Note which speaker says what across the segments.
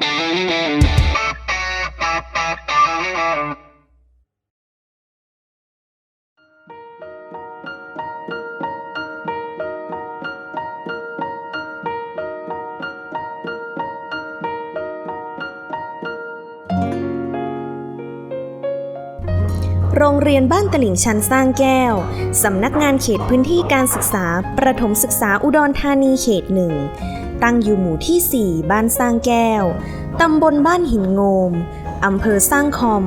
Speaker 1: โรงเรียนบ้านตลิ่งชันสร้างแก้ว สำนักงานเขตพื้นที่การศึกษา ประถมศึกษาอุดรธานีเขตหนึ่ง ตั้งอยู่หมู่ที่ 4 บ้านสร้างแก้ว ตำบลบ้านหินโงม อำเภอสร้างคอม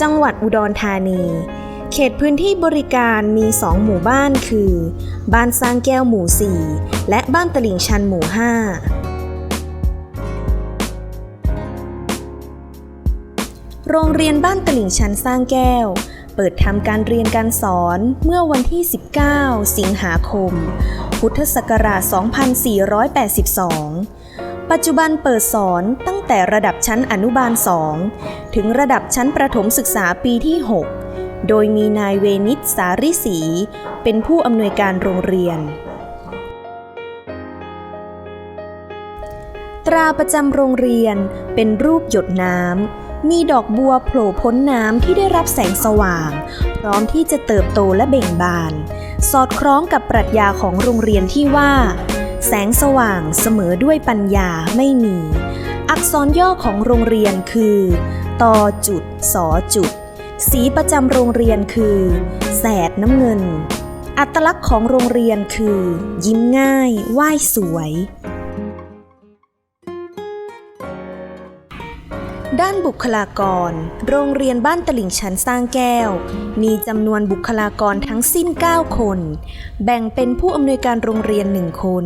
Speaker 1: จังหวัดอุดรธานี เขตพื้นที่บริการมี 2 หมู่บ้านคือ บ้านสร้างแก้วหมู่ 4 และบ้านตลิ่งชันหมู่ 5โรงเรียนบ้านตลิ่งชันสร้างแก้ว เปิดทำการเรียนการสอนเมื่อวันที่ 19 สิงหาคม พุทธศักราช 2482 ปัจจุบันเปิดสอนตั้งแต่ระดับชั้นอนุบาล 2 ถึงระดับชั้นประถมศึกษาปีที่ 6 โดยมีนายเวนิตสาริศรีเป็นผู้อำนวยการโรงเรียน ตราประจำโรงเรียนเป็นรูปหยดน้ำมีดอกบัวโผล่พ้นน้ำที่ได้รับแสงสว่าง พร้อมที่จะเติบโตและเบ่งบาน สอดคล้องกับปรัชญาของโรงเรียนที่ว่า แสงสว่างเสมอด้วยปัญญาไม่มี อักษรย่อของโรงเรียนคือตอจุดสอจุด สีประจำโรงเรียนคือ แสดน้ำเงิน อัตลักษณ์ของโรงเรียนคือ ยิ้มง่ายไหว้สวย ด้านบุคลากร โรงเรียนบ้านตลิ่งชันสร้างแก้ว มีจำนวนบุคลากรทั้งสิ้น 9 คน แบ่งเป็นผู้อำนวยการโรงเรียน 1 คน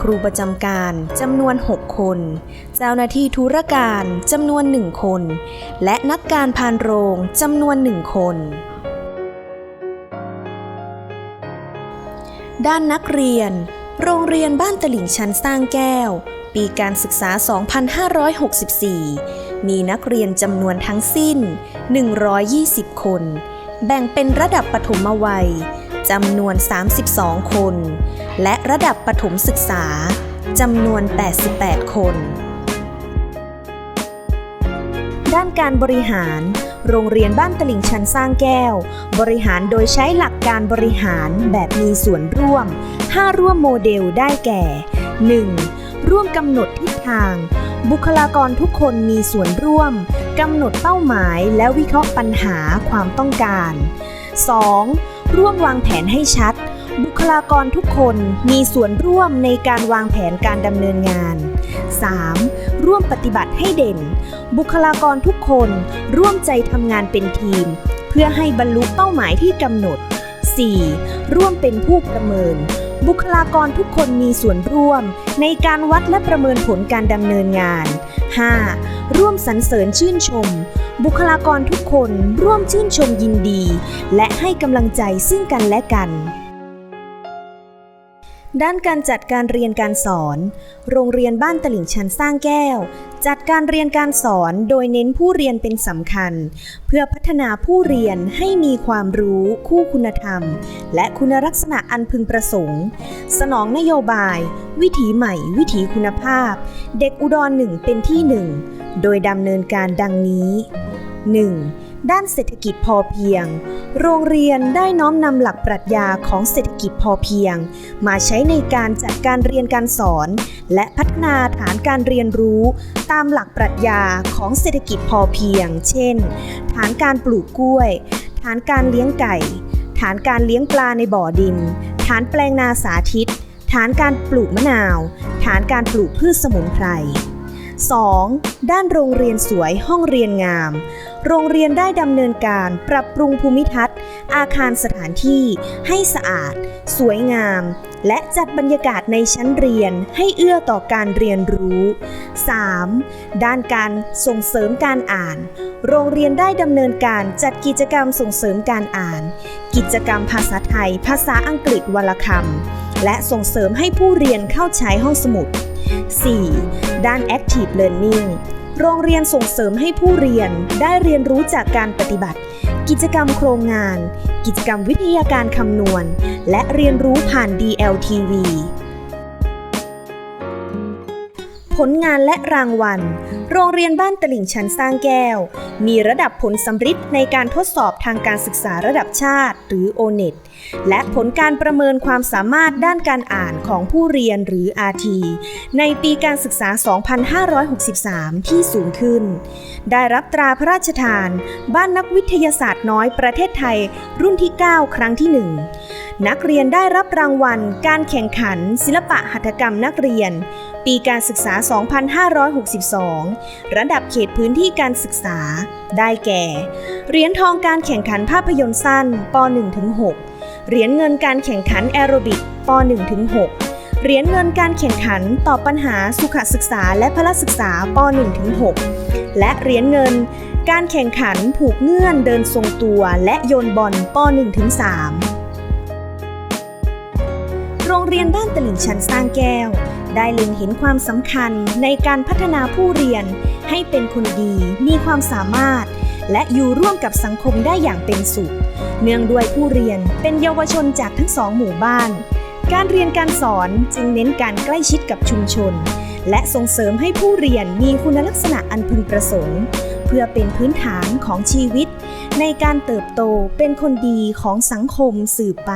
Speaker 1: ครูประจำการจำนวน 6 คน เจ้าหน้าที่ธุรการจำนวน 1 คน และนักการพานโรงจำนวน 1 คนด้านนักเรียน โรงเรียนบ้านตลิ่งชันสร้างแก้ว ปีการศึกษา 2564 มีนักเรียนจำนวนทั้งสิ้น 120 คน แบ่งเป็นระดับปฐมวัยจำนวน 32 คน และระดับปฐมศึกษาจำนวน 88 คน ด้านการบริหาร โรงเรียนบ้านตลิ่งชันสร้างแก้ว บริหารโดยใช้หลักการบริหารแบบมีส่วนร่วม 5 ร่วมโมเดลได้แก่ 1. ร่วมกำหนดทิศทาง บุคลากรทุกคนมีส่วนร่วมกำหนดเป้าหมายและวิเคราะห์ปัญหาความต้องการ 2. ร่วมวางแผนให้ชัด บุคลากรทุกคนมีส่วนร่วมในการวางแผนการดำเนินงาน 3. ร่วมปฏิบัติให้เด่น บุคลากรทุกคนร่วมใจทำงานเป็นทีม เพื่อให้บรรลุเป้าหมายที่กำหนด 4. ร่วมเป็นผู้ประเมิน บุคลากรทุกคนมีส่วนร่วม ในการวัดและประเมินผลการดำเนินงาน 5. ร่วมสรรเสริญชื่นชม บุคลากรทุกคนร่วมชื่นชมยินดี และให้กำลังใจซึ่งกันและกัน ด้านการจัดการเรียนการสอน โรงเรียนบ้านตลิ่งชันสร้างแก้ว จัดการเรียนการสอนโดยเน้นผู้เรียนเป็นสำคัญ เพื่อพัฒนาผู้เรียนให้มีความรู้คู่คุณธรรม และคุณลักษณะอันพึงประสงค์ สนองนโยบาย วิถีใหม่ วิถีคุณภาพ เด็กอุดรหนึ่งเป็นที่หนึ่งโดยดำเนินการดังนี้ 1. ด้านเศรษฐกิจพอเพียง โรงเรียนได้น้อมนำหลักปรัชญาของเศรษฐกิจพอเพียง มาใช้ในการจัดการเรียนการสอน และพัฒนาฐานการเรียนรู้ ตามหลักปรัชญาของเศรษฐกิจพอเพียง เช่น ฐานการปลูกกล้วย ฐานการเลี้ยงไก่ ฐานการเลี้ยงปลาในบ่อดิน ฐานแปลงนาสาธิต ฐานการปลูกมะนาว ฐานการปลูกพืชสมุนไพร 2. ด้านโรงเรียนสวยห้องเรียนงาม โรงเรียนได้ดำเนินการปรับปรุงภูมิทัศน์ อาคารสถานที่ให้สะอาด สวยงาม และจัดบรรยากาศในชั้นเรียนให้เอื้อต่อการเรียนรู้ 3. ด้านการส่งเสริมการอ่าน โรงเรียนได้ดำเนินการจัดกิจกรรมส่งเสริมการอ่าน กิจกรรมภาษาไทย ภาษาอังกฤษวลคำ และส่งเสริมให้ผู้เรียนเข้าใช้ห้องสมุด 4. ด้าน Active Learning โรงเรียนส่งเสริมให้ผู้เรียนได้เรียนรู้จากการปฏิบัติ กิจกรรมโครงงาน กิจกรรมวิทยาการคำนวณ และเรียนรู้ผ่าน DLTV ผลงานและรางวัล โรงเรียนบ้านตลิ่งชันสร้างแก้ว มีระดับผลสำริดในการทดสอบทางการศึกษาระดับชาติ หรือ O-NET และผลการประเมินความสามารถด้านการอ่านของผู้เรียนหรือ RT ในปีการศึกษา 2563 ที่สูงขึ้น ได้รับตราพระราชทาน บ้านนักวิทยาศาสตร์น้อยประเทศไทย รุ่นที่ 9 ครั้งที่ 1 นักเรียนได้รับรางวัล การแข่งขัน ศิลปะหัตถกรรมนักเรียน ปีการศึกษา 2562 ระดับเขตพื้นที่การศึกษา ได้แก่ เหรียญทองการแข่งขันภาพยนตร์สั้น ป .1-6 เหรียญเงินการแข่งขันแอโรบิก ป .1-6 เหรียญเงินการแข่งขันตอบปัญหาสุขศึกษาและพละศึกษาป .1-6 และเหรียญเงิน การแข่งขันผูกเงื่อนเดินทรงตัวและโยนบอลป .1-3 โรงเรียนบ้านตลิ่งชันสร้างแก้ว ได้เล็งเห็นความสำคัญในการพัฒนาผู้เรียน ให้เป็นคนดีมีความสามารถ และอยู่ร่วมกับสังคมได้อย่างเป็นสุข เนื่องด้วยผู้เรียนเป็นเยาวชนจากทั้งสองหมู่บ้าน การเรียนการสอนจึงเน้นการใกล้ชิดกับชุมชน และส่งเสริมให้ผู้เรียนมีคุณลักษณะอันพึงประสงค์ เพื่อเป็นพื้นฐานของชีวิต ในการเติบโตเป็นคนดีของสังคมสืบไป